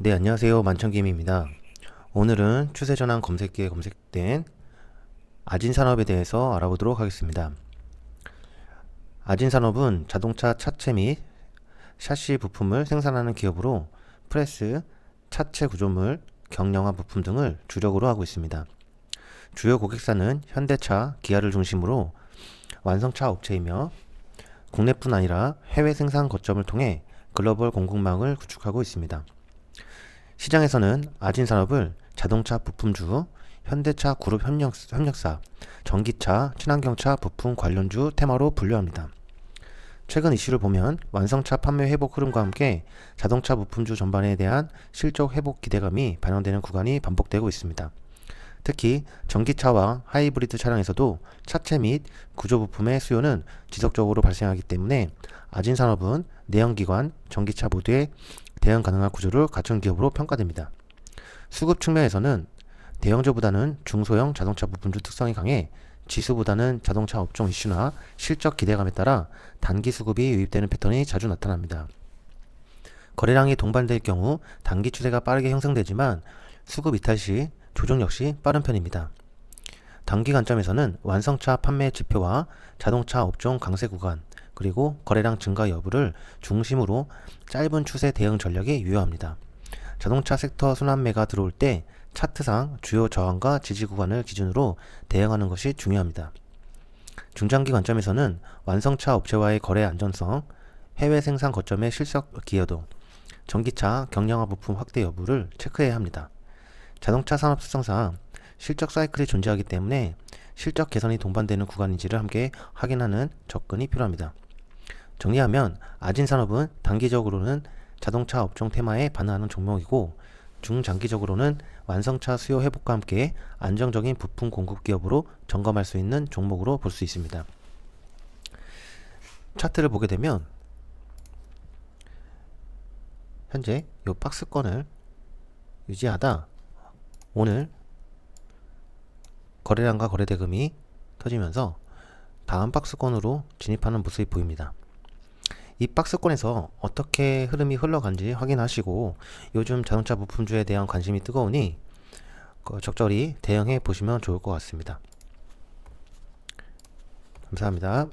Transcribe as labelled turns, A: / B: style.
A: 네, 안녕하세요. 만천김입니다. 오늘은 추세전환 검색기에 검색된 아진산업에 대해서 알아보도록 하겠습니다. 아진산업은 자동차 차체 및 샤시 부품을 생산하는 기업으로 프레스, 차체 구조물, 경량화 부품 등을 주력으로 하고 있습니다. 주요 고객사는 현대차, 기아를 중심으로 완성차 업체이며 국내뿐 아니라 해외 생산 거점을 통해 글로벌 공급망을 구축하고 있습니다. 시장에서는 아진산업을 자동차 부품주, 현대차 그룹 협력, 협력사, 전기차, 친환경차 부품 관련주 테마로 분류합니다. 최근 이슈를 보면 완성차 판매 회복 흐름과 함께 자동차 부품주 전반에 대한 실적 회복 기대감이 반영되는 구간이 반복되고 있습니다. 특히 전기차와 하이브리드 차량에서도 차체 및 구조 부품의 수요는 지속적으로 발생하기 때문에 아진산업은 내연기관, 전기차 모두에 대응 가능한 구조를 갖춘 기업으로 평가됩니다. 수급 측면에서는 대형주보다는 중소형 자동차 부품주 특성이 강해 지수보다는 자동차 업종 이슈나 실적 기대감에 따라 단기 수급이 유입되는 패턴이 자주 나타납니다. 거래량이 동반될 경우 단기 추세가 빠르게 형성되지만 수급 이탈 시 조정 역시 빠른 편입니다. 단기 관점에서는 완성차 판매 지표와 자동차 업종 강세 구간, 그리고 거래량 증가 여부를 중심으로 짧은 추세 대응 전략이 유효합니다. 자동차 섹터 순환매가 들어올 때 차트상 주요 저항과 지지 구간을 기준으로 대응하는 것이 중요합니다. 중장기 관점에서는 완성차 업체와의 거래 안전성, 해외 생산 거점의 실적 기여도, 전기차 경량화 부품 확대 여부를 체크해야 합니다. 자동차 산업 특성상 실적 사이클이 존재하기 때문에 실적 개선이 동반되는 구간인지를 함께 확인하는 접근이 필요합니다. 정리하면 아진 산업은 단기적으로는 자동차 업종 테마에 반응하는 종목이고 중장기적으로는 완성차 수요 회복과 함께 안정적인 부품 공급 기업으로 점검할 수 있는 종목으로 볼 수 있습니다. 차트를 보게 되면 현재 이 박스권을 유지하다 오늘 거래량과 거래대금이 터지면서 다음 박스권으로 진입하는 모습이 보입니다. 이 박스권에서 어떻게 흐름이 흘러간지 확인하시고 요즘 자동차 부품주에 대한 관심이 뜨거우니 그 적절히 대응해 보시면 좋을 것 같습니다. 감사합니다.